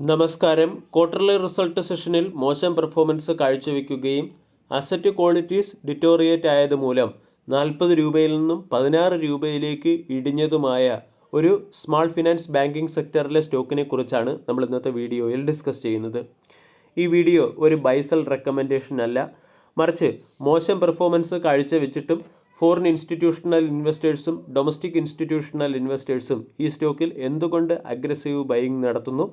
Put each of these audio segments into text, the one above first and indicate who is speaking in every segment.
Speaker 1: നമസ്കാരം. Quarterly result സെഷനിൽ മോശം പെർഫോമൻസ് കാഴ്ചവെക്കുകയും അസറ്റ് ക്വാളിറ്റീസ് ഡിറ്റോറിയേറ്റ് ആയതുമൂലം നാൽപ്പത് രൂപയിൽ നിന്നും പതിനാറ് രൂപയിലേക്ക് ഇടിഞ്ഞതുമായ ഒരു സ്മാൾ ഫിനാൻസ് ബാങ്കിംഗ് സെക്ടറിലെ സ്റ്റോക്കിനെ കുറിച്ചാണ് നമ്മൾ ഇന്നത്തെ വീഡിയോയിൽ ഡിസ്കസ് ചെയ്യുന്നത്. ഈ വീഡിയോ ഒരു ബൈസൽ റെക്കമെൻഡേഷൻ അല്ല. മറിച്ച് മോശം പെർഫോമൻസ് കാഴ്ചവെച്ചിട്ടും ഫോറിൻ ഇൻസ്റ്റിറ്റ്യൂഷണൽ ഇൻവെസ്റ്റേഴ്സും ഡൊമസ്റ്റിക് ഇൻസ്റ്റിറ്റ്യൂഷണൽ ഇൻവെസ്റ്റേഴ്സും ഈ സ്റ്റോക്കിൽ എന്തുകൊണ്ട് അഗ്രസീവ് ബൈയിങ് നടത്തുന്നു?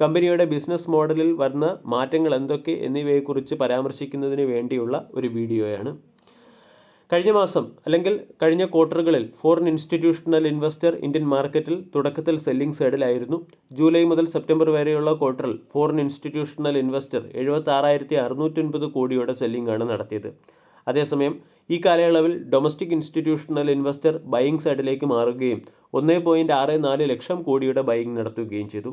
Speaker 1: കമ്പനിയുടെ ബിസിനസ് മോഡലിൽ വരുന്ന മാറ്റങ്ങൾ എന്തൊക്കെ എന്നിവയെക്കുറിച്ച് പരാമർശിക്കുന്നതിന് വേണ്ടിയുള്ള ഒരു വീഡിയോയാണ്. കഴിഞ്ഞ മാസം അല്ലെങ്കിൽ കഴിഞ്ഞ ക്വാർട്ടറുകളിൽ ഫോറിൻ ഇൻസ്റ്റിറ്റ്യൂഷണൽ ഇൻവെസ്റ്റർ ഇന്ത്യൻ മാർക്കറ്റിൽ തുടക്കത്തിൽ സെല്ലിംഗ് സൈഡിലായിരുന്നു ജൂലൈ മുതൽ സെപ്റ്റംബർ വരെയുള്ള ക്വാർട്ടറിൽ ഫോറിൻ ഇൻസ്റ്റിറ്റ്യൂഷണൽ ഇൻവെസ്റ്റർ എഴുപത്തി ആറായിരത്തി അറുന്നൂറ്റി ഒൻപത് കോടിയുടെ സെല്ലിംഗ് ആണ് നടത്തിയത്. അതേസമയം ഈ കാലയളവിൽ ഡൊമസ്റ്റിക് ഇൻസ്റ്റിറ്റ്യൂഷണൽ ഇൻവെസ്റ്റർ ബൈയിങ് സൈഡിലേക്ക് മാറുകയും ഒന്നേ പോയിന്റ് ആറ് നാല് ലക്ഷം കോടിയുടെ ബൈയിങ് നടത്തുകയും ചെയ്തു.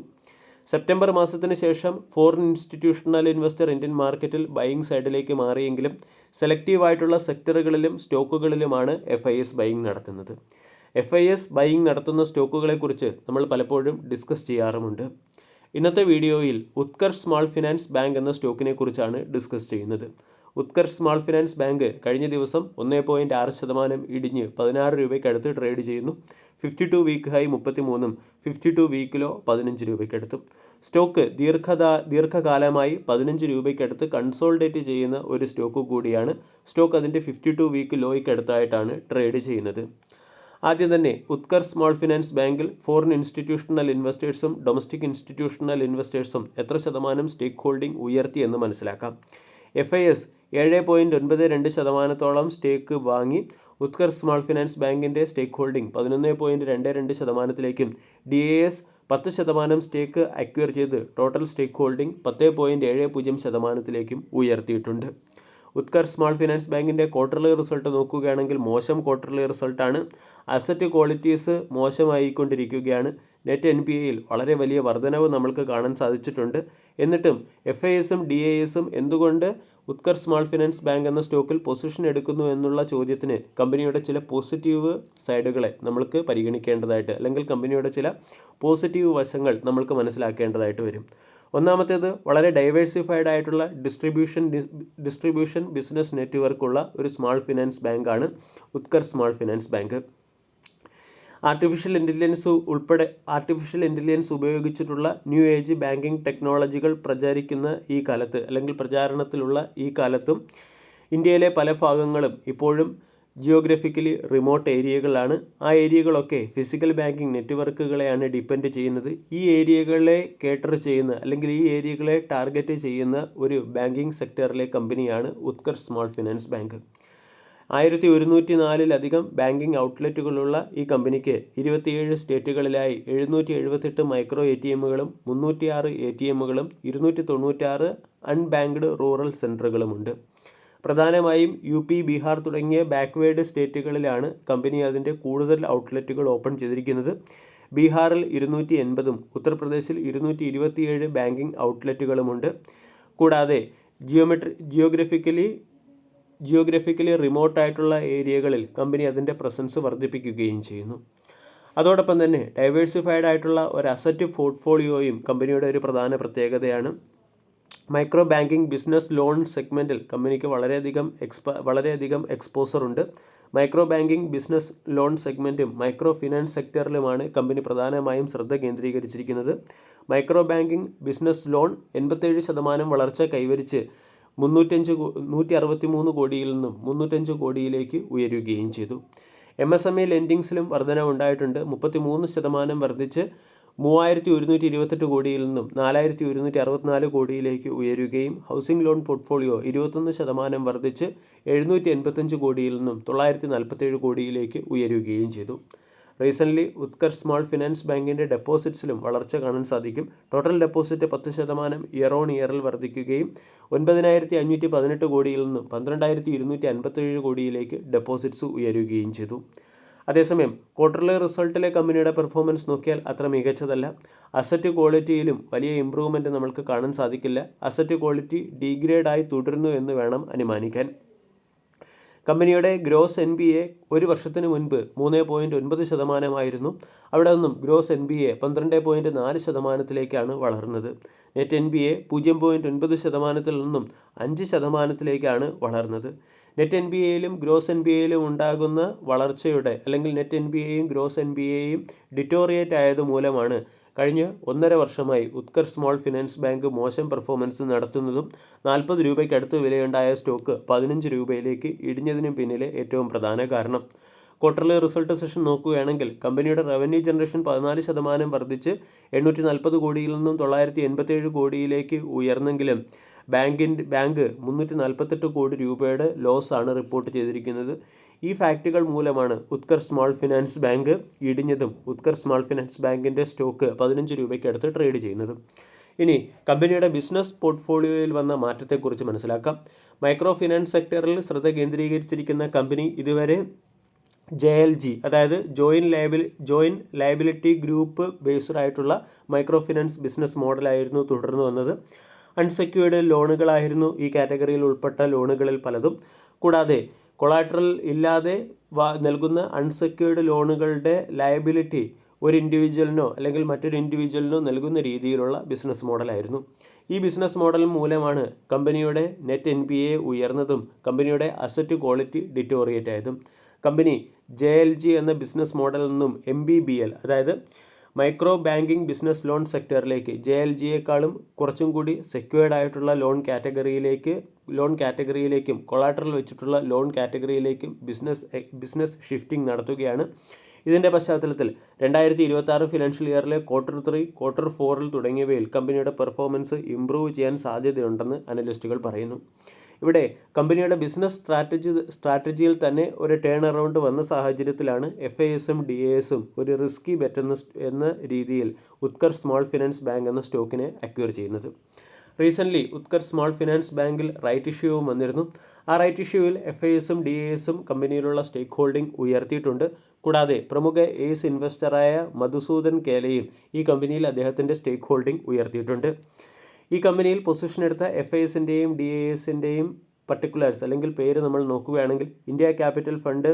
Speaker 1: സെപ്റ്റംബർ മാസത്തിന് ശേഷം ഫോറിൻ ഇൻസ്റ്റിറ്റ്യൂഷണൽ ഇൻവെസ്റ്റർ ഇന്ത്യൻ മാർക്കറ്റിൽ ബൈയിങ് സൈഡിലേക്ക് മാറിയെങ്കിലും സെലക്റ്റീവായിട്ടുള്ള സെക്ടറുകളിലും സ്റ്റോക്കുകളിലുമാണ് എഫ് ഐ എസ് ബൈയിങ് നടത്തുന്നത്. എഫ് ഐ എസ് ബൈയിങ് നടത്തുന്ന സ്റ്റോക്കുകളെക്കുറിച്ച് നമ്മൾ പലപ്പോഴും ഡിസ്കസ് ചെയ്യാറുമുണ്ട്. ഇന്നത്തെ വീഡിയോയിൽ ഉത്കർഷ് സ്മോൾ ഫിനാൻസ് ബാങ്ക് എന്ന സ്റ്റോക്കിനെക്കുറിച്ചാണ് ഡിസ്കസ് ചെയ്യുന്നത്. ഉത്കർഷ് സ്മാൾ ഫിനാൻസ് ബാങ്ക് കഴിഞ്ഞ ദിവസം ഒന്നേ പോയിന്റ് ആറ് ശതമാനം ഇടിഞ്ഞ് പതിനാറ് രൂപയ്ക്കടുത്ത് ട്രേഡ് ചെയ്യുന്നു. ഫിഫ്റ്റി ടു വീക്ക് ഹൈ മുപ്പത്തി മൂന്നും ഫിഫ്റ്റി ടു വീക്കിലോ പതിനഞ്ച് രൂപയ്ക്കടുത്തും. സ്റ്റോക്ക് ദീർഘത ദീർഘകാലമായി പതിനഞ്ച് രൂപയ്ക്കടുത്ത് കൺസോൾഡേറ്റ് ചെയ്യുന്ന ഒരു സ്റ്റോക്ക് കൂടിയാണ്. സ്റ്റോക്ക് അതിന്റെ ഫിഫ്റ്റി ടു വീക്ക് ലോയ്ക്കടുത്തായിട്ടാണ് ട്രേഡ് ചെയ്യുന്നത്. ആദ്യം തന്നെ ഉത്കർ സ്മോൾ ഫിനാൻസ് ബാങ്കിൽ ഫോറിൻ ഇൻസ്റ്റിറ്റ്യൂഷണൽ ഇൻവെസ്റ്റേഴ്സും ഡൊമസ്റ്റിക് ഇൻസ്റ്റിറ്റ്യൂഷണൽ ഇൻവെസ്റ്റേഴ്സും എത്ര ശതമാനം സ്റ്റേക്ക് ഹോൾഡിംഗ് ഉയർത്തി എന്ന് മനസ്സിലാക്കാം. എഫ് ഐ എസ് ഏഴ് പോയിന്റ് ഒൻപത് രണ്ട് ശതമാനത്തോളം സ്റ്റേക്ക് വാങ്ങി ഉത്കർ സ്മോൾ ഫിനാൻസ് ബാങ്കിന്റെ സ്റ്റേക്ക് ഹോൾഡിംഗ് പതിനൊന്ന് പോയിന്റ് രണ്ട് രണ്ട് ശതമാനത്തിലേക്കും ഡി എ എസ് പത്ത് ശതമാനം സ്റ്റേക്ക് അക്വയർ ചെയ്ത് ടോട്ടൽ സ്റ്റേക്ക് ഹോൾഡിംഗ് പത്ത് പോയിന്റ് ഏഴ് പൂജ്യം ശതമാനത്തിലേക്കും ഉയർത്തിയിട്ടുണ്ട്. ഉത്കർ സ്മോൾ ഫിനാൻസ് ബാങ്കിന്റെ ക്വാർട്ടർലി റിസൾട്ട് നോക്കുകയാണെങ്കിൽ മോശം ക്വാർട്ടർലി റിസൾട്ടാണ്. അസറ്റ് ക്വാളിറ്റീസ് മോശമായിക്കൊണ്ടിരിക്കുകയാണ്. നെറ്റ് എൻ പി എയിൽ വളരെ വലിയ വർധനവ് നമ്മൾക്ക് കാണാൻ സാധിച്ചിട്ടുണ്ട്. എന്നിട്ടും എഫ് ഐ എസും ഡി ഐ എസും എന്തുകൊണ്ട് ഉത്കർ സ്മാൾ ഫിനാൻസ് ബാങ്ക് എന്ന സ്റ്റോക്കിൽ പൊസിഷൻ എടുക്കുന്നു എന്നുള്ള ചോദ്യത്തിന് കമ്പനിയുടെ ചില പോസിറ്റീവ് സൈഡുകളെ നമ്മൾക്ക് പരിഗണിക്കേണ്ടതായിട്ട് അല്ലെങ്കിൽ കമ്പനിയുടെ ചില പോസിറ്റീവ് വശങ്ങൾ നമ്മൾക്ക് മനസ്സിലാക്കേണ്ടതായിട്ട് വരും. ഒന്നാമത്തേത് വളരെ ഡൈവേഴ്സിഫൈഡ് ആയിട്ടുള്ള ഡിസ്ട്രിബ്യൂഷൻ ഡിസ്ട്രിബ്യൂഷൻ ബിസിനസ് നെറ്റ്വർക്കുള്ള ഒരു സ്മാൾ ഫിനാൻസ് ബാങ്കാണ് Utkarsh small finance bank. Artificial intelligence ഉൾപ്പെടെ ആർട്ടിഫിഷ്യൽ ഇന്റലിജൻസ് ഉപയോഗിച്ചിട്ടുള്ള ന്യൂ ഏജ് ബാങ്കിങ് ടെക്നോളജികൾ പ്രചരിക്കുന്ന ഈ കാലത്ത് അല്ലെങ്കിൽ പ്രചാരണത്തിലുള്ള ഈ കാലത്തും ഇന്ത്യയിലെ പല ഭാഗങ്ങളും ഇപ്പോഴും ജിയോഗ്രഫിക്കലി റിമോട്ട് ഏരിയകളാണ് ആ ഏരിയകളൊക്കെ ഫിസിക്കൽ ബാങ്കിങ് നെറ്റ്വർക്കുകളെയാണ് ഡിപ്പെൻഡ് ചെയ്യുന്നത്. ഈ ഏരിയകളെ കേട്ടർ ചെയ്യുന്ന അല്ലെങ്കിൽ ഈ ഏരിയകളെ ടാർഗറ്റ് ചെയ്യുന്ന ഒരു ബാങ്കിങ് സെക്ടറിലെ കമ്പനിയാണ് ഉത്കർ സ്മോൾ ഫിനാൻസ് ബാങ്ക് ആയിരത്തി ഒരുന്നൂറ്റി നാലിലധികം ബാങ്കിംഗ് ഔട്ട്ലെറ്റുകളുള്ള ഈ കമ്പനിക്ക് ഇരുപത്തിയേഴ് സ്റ്റേറ്റുകളിലായി എഴുന്നൂറ്റി എഴുപത്തെട്ട് മൈക്രോ എ ടി എമ്മുകളും മുന്നൂറ്റിയാറ് എ ടി എമ്മുകളും ഇരുന്നൂറ്റി തൊണ്ണൂറ്റാറ് അൺബാങ്ക്ഡ് റൂറൽ സെന്ററുകളുമുണ്ട്. പ്രധാനമായും യു പി ബീഹാർ തുടങ്ങിയ ബാക്ക്വേഡ് സ്റ്റേറ്റുകളിലാണ് കമ്പനി അതിന്റെ കൂടുതൽ ഔട്ട്ലെറ്റുകൾ ഓപ്പൺ ചെയ്തിരിക്കുന്നത്. ബീഹാറിൽ ഇരുന്നൂറ്റി എൺപതും ഉത്തർപ്രദേശിൽ ഇരുന്നൂറ്റി ഇരുപത്തിയേഴ് ബാങ്കിംഗ് ഔട്ട്ലെറ്റുകളുമുണ്ട്. കൂടാതെ ജിയോമെട്രി ജിയോഗ്രഫിക്കലി ജിയോഗ്രഫിക്കലി റിമോട്ടായിട്ടുള്ള ഏരിയകളിൽ കമ്പനി അതിന്റെ പ്രസൻസ് വർദ്ധിപ്പിക്കുകയും ചെയ്യുന്നു. അതോടൊപ്പം തന്നെ ഡൈവേഴ്സിഫൈഡ് ആയിട്ടുള്ള ഒരു അസറ്റ് പോർട്ട്ഫോളിയോയും കമ്പനിയുടെ ഒരു പ്രധാന പ്രത്യേകതയാണ്. മൈക്രോ ബാങ്കിംഗ് ബിസിനസ് ലോൺ സെഗ്മെന്റിൽ കമ്പനിക്ക് വളരെയധികം എക്സ്പ വളരെയധികം എക്സ്പോസർ ഉണ്ട്. മൈക്രോ ബാങ്കിംഗ് ബിസിനസ് ലോൺ സെഗ്മെന്റും മൈക്രോ ഫിനാൻസ് സെക്ടറിലുമാണ് കമ്പനി പ്രധാനമായും ശ്രദ്ധ കേന്ദ്രീകരിച്ചിരിക്കുന്നത്. മൈക്രോ ബാങ്കിംഗ് ബിസിനസ് ലോൺ എൺപത്തേഴ് ശതമാനം വളർച്ച കൈവരിച്ച് മുന്നൂറ്റഞ്ച് നൂറ്റി അറുപത്തി മൂന്ന് കോടിയിൽ നിന്നും മുന്നൂറ്റഞ്ച് കോടിയിലേക്ക് ഉയരുകയും ചെയ്തു. എം എസ് എം ഇ ലെൻഡിങ്സിലും വർധനവുണ്ടായിട്ടുണ്ട് മുപ്പത്തി മൂന്ന് ശതമാനം വർദ്ധിച്ച് മൂവായിരത്തി ഒരുന്നൂറ്റി ഇരുപത്തെട്ട് കോടിയിൽ നിന്നും നാലായിരത്തി ഒരുന്നൂറ്റി അറുപത്തിനാല് കോടിയിലേക്ക് ഉയരുകയും ഹൗസിംഗ് ലോൺ പോർട്ട്ഫോളിയോ ഇരുപത്തൊന്ന് ശതമാനം വർദ്ധിച്ച് എഴുന്നൂറ്റി എൺപത്തഞ്ച് കോടിയിൽ നിന്നും തൊള്ളായിരത്തി നാൽപ്പത്തേഴ് കോടിയിലേക്ക് ഉയരുകയും ചെയ്തു. റീസെന്റ്ലി ഉത്കർ സ്മോൾ ഫിനാൻസ് ബാങ്കിന്റെ ഡെപ്പോസിറ്റ്സിലും വളർച്ച കാണാൻ സാധിക്കും. ടോട്ടൽ ഡെപ്പോസിറ്റ് പത്ത് ശതമാനം ഇയർ ഓൺ ഇയറിൽ വർദ്ധിക്കുകയും ഒൻപതിനായിരത്തി അഞ്ഞൂറ്റി പതിനെട്ട് കോടിയിൽ നിന്നും പന്ത്രണ്ടായിരത്തി ഇരുന്നൂറ്റി അൻപത്തേഴ് കോടിയിലേക്ക് ഡെപ്പോസിറ്റ്സ് ഉയരുകയും ചെയ്തു. അതേസമയം ക്വാർട്ടർലി റിസൾട്ടിലെ കമ്പനിയുടെ പെർഫോമൻസ് നോക്കിയാൽ അത്ര മികച്ചതല്ല. അസറ്റ് ക്വാളിറ്റിയിലും വലിയ ഇമ്പ്രൂവ്മെന്റ് നമ്മൾക്ക് കാണാൻ സാധിക്കില്ല. അസറ്റ് ക്വാളിറ്റി ഡീഗ്രേഡായി തുടരുന്നു എന്ന് വേണം അനുമാനിക്കാൻ. കമ്പനിയുടെ ഗ്രോസ് എൻ ബി എ ഒരു വർഷത്തിന് മുൻപ് മൂന്ന് പോയിന്റ് ഒൻപത് ശതമാനമായിരുന്നു. അവിടെ നിന്നും ഗ്രോസ് എൻ ബി എ പന്ത്രണ്ട് പോയിന്റ് നാല് ശതമാനത്തിലേക്കാണ് വളർന്നത്. നെറ്റ് എൻ ബി എ പൂജ്യം പോയിന്റ് ഒൻപത് ശതമാനത്തിൽ നിന്നും അഞ്ച് ശതമാനത്തിലേക്കാണ് വളർന്നത്. നെറ്റ് എൻ ബി എയിലും ഗ്രോസ് എൻ ബി എയിലും ഉണ്ടാകുന്ന വളർച്ചയുടെ അല്ലെങ്കിൽ നെറ്റ് എൻ ബി എയും ഗ്രോസ് എൻ ബി എയും ഡിറ്റോറിയേറ്റ് ആയത് മൂലമാണ് കഴിഞ്ഞ ഒന്നര വർഷമായി ഉത്കർ സ്മോൾ ഫിനാൻസ് ബാങ്ക് മോശം പെർഫോമൻസ് നടത്തുന്നതും നാൽപ്പത് രൂപയ്ക്കടുത്ത് വിലയുണ്ടായ സ്റ്റോക്ക് പതിനഞ്ച് രൂപയിലേക്ക് ഇടിഞ്ഞതിന് പിന്നിലെ ഏറ്റവും പ്രധാന കാരണം. ക്വാർട്ടർലി റിസൾട്ട് സെഷൻ നോക്കുകയാണെങ്കിൽ കമ്പനിയുടെ റവന്യൂ ജനറേഷൻ പതിനാല് ശതമാനം വർദ്ധിച്ച് എണ്ണൂറ്റി നാൽപ്പത് കോടിയിൽ നിന്നും തൊള്ളായിരത്തി എൺപത്തേഴ് കോടിയിലേക്ക് ഉയർന്നെങ്കിലും ബാങ്കിന്റെ ബാങ്ക് മുന്നൂറ്റി നാൽപ്പത്തെട്ട് കോടി രൂപയുടെ ലോസ് ആണ് റിപ്പോർട്ട് ചെയ്തിരിക്കുന്നത്. ഈ ഫാക്റ്റുകൾ മൂലമാണ് ഉത്കർ സ്മോൾ ഫിനാൻസ് ബാങ്ക് ഇടിഞ്ഞതും ഉത്കർ സ്മോൾ ഫിനാൻസ് ബാങ്കിന്റെ സ്റ്റോക്ക് പതിനഞ്ച് രൂപയ്ക്ക് അടുത്ത് ട്രേഡ് ചെയ്യുന്നതും. ഇനി കമ്പനിയുടെ ബിസിനസ് പോർട്ട്ഫോളിയോയിൽ വന്ന മാറ്റത്തെക്കുറിച്ച് മനസ്സിലാക്കാം. മൈക്രോ ഫിനാൻസ് സെക്ടറിൽ ശ്രദ്ധ കേന്ദ്രീകരിച്ചിരിക്കുന്ന കമ്പനി ഇതുവരെ ജെ എൽ ജി അതായത് join liable join liability group based ആയിട്ടുള്ള മൈക്രോ ഫിനാൻസ് ബിസിനസ് മോഡലായിരുന്നു തുടർന്നു വന്നത്. അൺസെക്യൂർഡ് ലോണുകളായിരുന്നു ഈ കാറ്റഗറിയിൽ ഉൾപ്പെട്ട ലോണുകളിൽ പലതും. കൂടാതെ കൊളാട്രൽ ഇല്ലാതെ നൽകുന്ന അൺസെക്യൂർഡ് ലോണുകളുടെ ലയബിലിറ്റി ഒരു ഇൻഡിവിജ്വലിനോ അല്ലെങ്കിൽ മറ്റൊരു ഇൻഡിവിജ്വലിനോ നൽകുന്ന രീതിയിലുള്ള ബിസിനസ് മോഡലായിരുന്നു ഈ ബിസിനസ് മോഡൽ മൂലമാണ് കമ്പനിയുടെ നെറ്റ് എൻ പി എ ഉയർന്നതും കമ്പനിയുടെ അസറ്റ് ക്വാളിറ്റി ഡിറ്റോറിയേറ്റ് ആയതും. കമ്പനി ജെ എൽ ജി എന്ന ബിസിനസ് മോഡലിൽ നിന്നും എം ബി ബി എൽ അതായത് മൈക്രോ ബാങ്കിംഗ് ബിസിനസ് ലോൺ സെക്ടറിലേക്ക് ജെ എൽ ജിയേക്കാളും കുറച്ചും കൂടി സെക്യൂർഡ് ആയിട്ടുള്ള ലോൺ കാറ്റഗറിയിലേക്ക് ലോൺ കാറ്റഗറിയിലേക്കും കൊളാട്രൽ വെച്ചിട്ടുള്ള ലോൺ കാറ്റഗറിയിലേക്കും ബിസിനസ് ബിസിനസ് ഷിഫ്റ്റിംഗ് നടത്തുകയാണ്. ഇതിന്റെ പശ്ചാത്തലത്തിൽ രണ്ടായിരത്തി ഇരുപത്തി ആറ് ഫിനാൻഷ്യൽ ഇയറിലെ ക്വാർട്ടർ ത്രീ ക്വാർട്ടർ ഫോറിൽ തുടങ്ങിയവയിൽ കമ്പനിയുടെ പെർഫോമൻസ് ഇംപ്രൂവ് ചെയ്യാൻ സാധ്യതയുണ്ടെന്ന് അനലിസ്റ്റുകൾ പറയുന്നു. ഇവിടെ കമ്പനിയുടെ ബിസിനസ് സ്ട്രാറ്റജി സ്ട്രാറ്റജിയിൽ തന്നെ ഒരു ടേൺ അറൗണ്ട് വന്ന സാഹചര്യത്തിലാണ് എഫ് ഐ എസും ഡി എ എസും ഒരു റിസ്കി ബെറ്റ് എന്ന എന്ന രീതിയിൽ ഉത്കർ സ്മോൾ ഫിനാൻസ് ബാങ്ക് എന്ന സ്റ്റോക്കിനെ അക്വയർ ചെയ്യുന്നത്. റീസെന്റ്ലി ഉത്കർ സ്മോൾ ഫിനാൻസ് ബാങ്കിൽ റൈറ്റ് ഇഷ്യൂവും വന്നിരുന്നു. ആ റൈറ്റ് ഇഷ്യൂവിൽ എഫ് ഐ എസും ഡി എ എസും കമ്പനിയിലുള്ള സ്റ്റേക്ക് ഹോൾഡിംഗ് ഉയർത്തിയിട്ടുണ്ട്. കൂടാതെ പ്രമുഖ എയ്സ് ഇൻവെസ്റ്ററായ മധുസൂദൻ കേലയും ഈ കമ്പനിയിൽ അദ്ദേഹത്തിന്റെ സ്റ്റേക്ക് ഹോൾഡിംഗ് ഉയർത്തിയിട്ടുണ്ട്. ഈ കമ്പനിയിൽ പൊസിഷൻ എടുത്ത എഫ് ഐ എസിന്റെയും ഡി എ എസിന്റെയും പർട്ടിക്കുലേഴ്സ് അല്ലെങ്കിൽ പേര് നമ്മൾ നോക്കുകയാണെങ്കിൽ ഇന്ത്യ ക്യാപിറ്റൽ ഫണ്ട്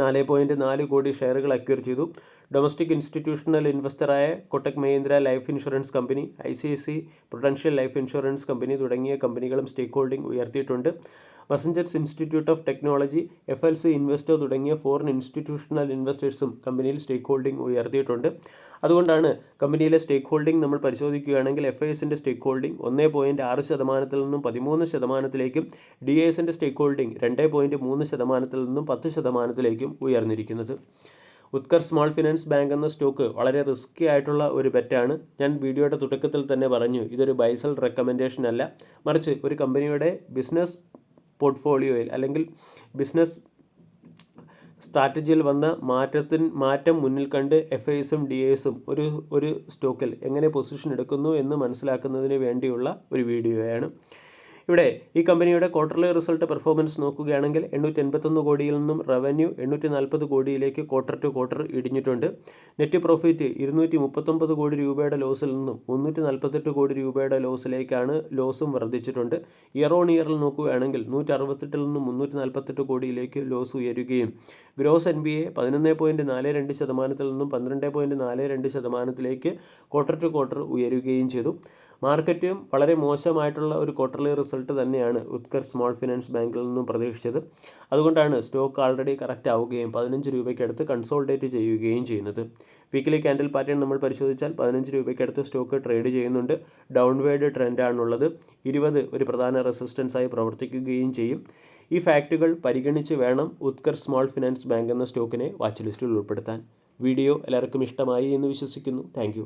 Speaker 1: നാല് പോയിന്റ് നാല് കോടി ഷെയറുകൾ അക്വയർ ചെയ്തു. Domestic institutional ഇൻവെസ്റ്ററായ Kotak Mahindra life insurance company I C I C prudential life insurance company തുടങ്ങിയ കമ്പനികളും സ്റ്റേക്ക് ഹോൾഡിംഗ് ഉയർത്തിയിട്ടുണ്ട്. Massachusetts institute of technology F L C investor തുടങ്ങിയ ഫോറിൻ ഇൻസ്റ്റിറ്റ്യൂഷണൽ ഇൻവെസ്റ്റേഴ്സും കമ്പനിയിൽ സ്റ്റേക്ക് ഹോൾഡിംഗ് ഉയർത്തിയിട്ടുണ്ട്. അതുകൊണ്ടാണ് കമ്പനിയിലെ സ്റ്റേക്ക് ഹോൾഡിംഗ് നമ്മൾ പരിശോധിക്കുകയാണെങ്കിൽ എഫ് ഐ എസിന്റെ സ്റ്റേക്ക് ഹോൾഡിംഗ് ഒന്ന് പോയിന്റ് ആറ് ശതമാനത്തിൽ നിന്നും പതിമൂന്ന് ശതമാനത്തിലേക്കും ഡി എ എസിന്റെ സ്റ്റേക്ക് ഹോൾഡിംഗ് രണ്ട് പോയിന്റ് മൂന്ന് ശതമാനത്തിൽ നിന്നും പത്ത് ശതമാനത്തിലേക്കും ഉയർന്നിരിക്കുന്നത്. ഉത്കർ സ്മോൾ ഫിനാൻസ് ബാങ്ക് എന്ന സ്റ്റോക്ക് വളരെ റിസ്ക്കി ആയിട്ടുള്ള ഒരു ബെറ്റാണ് ഞാൻ വീഡിയോയുടെ തുടക്കത്തിൽ തന്നെ പറഞ്ഞു ഇതൊരു ബൈസൽ റെക്കമെൻഡേഷൻ അല്ല. മറിച്ച് ഒരു കമ്പനിയുടെ ബിസിനസ് പോർട്ട്ഫോളിയോയിൽ അല്ലെങ്കിൽ ബിസിനസ് സ്ട്രാറ്റജിയിൽ വന്ന മാറ്റത്തിന് മാറ്റം മുന്നിൽ കണ്ട് എഫ് ഐസും ഡി എസും ഒരു ഒരു സ്റ്റോക്കിൽ എങ്ങനെ പൊസിഷൻ എടുക്കുന്നു എന്ന് മനസ്സിലാക്കുന്നതിന് വേണ്ടിയുള്ള ഒരു വീഡിയോയാണ്. ഇവിടെ ഈ കമ്പനിയുടെ ക്വാർട്ടർലി റിസൾട്ട് പെർഫോമൻസ് നോക്കുകയാണെങ്കിൽ എണ്ണൂറ്റി എൺപത്തൊന്ന് കോടിയിൽ നിന്നും റവന്യൂ എണ്ണൂറ്റി നാൽപ്പത് കോടിയിലേക്ക് ക്വാർട്ടർ ടു ക്വാർട്ടർ ഇടിഞ്ഞിട്ടുണ്ട്. നെറ്റ് പ്രോഫിറ്റ് ഇരുന്നൂറ്റി മുപ്പത്തൊമ്പത് കോടി രൂപയുടെ ലോസിൽ നിന്നും മുന്നൂറ്റി നാൽപ്പത്തെട്ട് കോടി രൂപയുടെ ലോസിലേക്കാണ് ലോസും വർദ്ധിച്ചിട്ടുണ്ട്. ഇയർ ഓൺ ഇയറിൽ നോക്കുകയാണെങ്കിൽ നൂറ്റി അറുപത്തെട്ടിൽ നിന്നും മുന്നൂറ്റി നാൽപ്പത്തെട്ട് കോടിയിലേക്ക് ലോസ് ഉയരുകയും. ഗ്രോസ് എൻ ബി എ പതിനൊന്ന് പോയിന്റ് നാല് രണ്ട് ശതമാനത്തിൽ നിന്നും പന്ത്രണ്ട് പോയിന്റ് നാല് രണ്ട് ശതമാനത്തിലേക്ക് ക്വാർട്ടർ ടു ക്വാർട്ടർ ഉയരുകയും ചെയ്തു. മാർക്കറ്റും വളരെ മോശമായിട്ടുള്ള ഒരു ക്വാർട്ടർലി റിസൾട്ട് തന്നെയാണ് ഉത്കർ സ്മോൾ ഫിനാൻസ് ബാങ്കിൽ നിന്നും പ്രതീക്ഷിച്ചത്. അതുകൊണ്ടാണ് സ്റ്റോക്ക് ആൾറെഡി കറക്റ്റ് ആവുകയും പതിനഞ്ച് രൂപയ്ക്കടുത്ത് കൺസോൾട്ടേറ്റ് ചെയ്യുകയും ചെയ്യുന്നത്. വീക്കിലി കാൻഡിൽ പാറ്റേൺ നമ്മൾ പരിശോധിച്ചാൽ പതിനഞ്ച് രൂപയ്ക്കടുത്ത് സ്റ്റോക്ക് ട്രേഡ് ചെയ്യുന്നുണ്ട്. ഡൗൺവേർഡ് ട്രെൻഡാണുള്ളത് ഇരുപത് ഒരു പ്രധാന റെസിസ്റ്റൻസായി പ്രവർത്തിക്കുകയും ചെയ്യും. ഈ ഫാക്റ്റുകൾ പരിഗണിച്ച് വേണം ഉത്കർ സ്മോൾ ഫിനാൻസ് ബാങ്ക് എന്ന സ്റ്റോക്കിനെ വാച്ച് ലിസ്റ്റിൽ ഉൾപ്പെടുത്താൻ. വീഡിയോ എല്ലാവർക്കും ഇഷ്ടമായി എന്ന് വിശ്വസിക്കുന്നു. താങ്ക്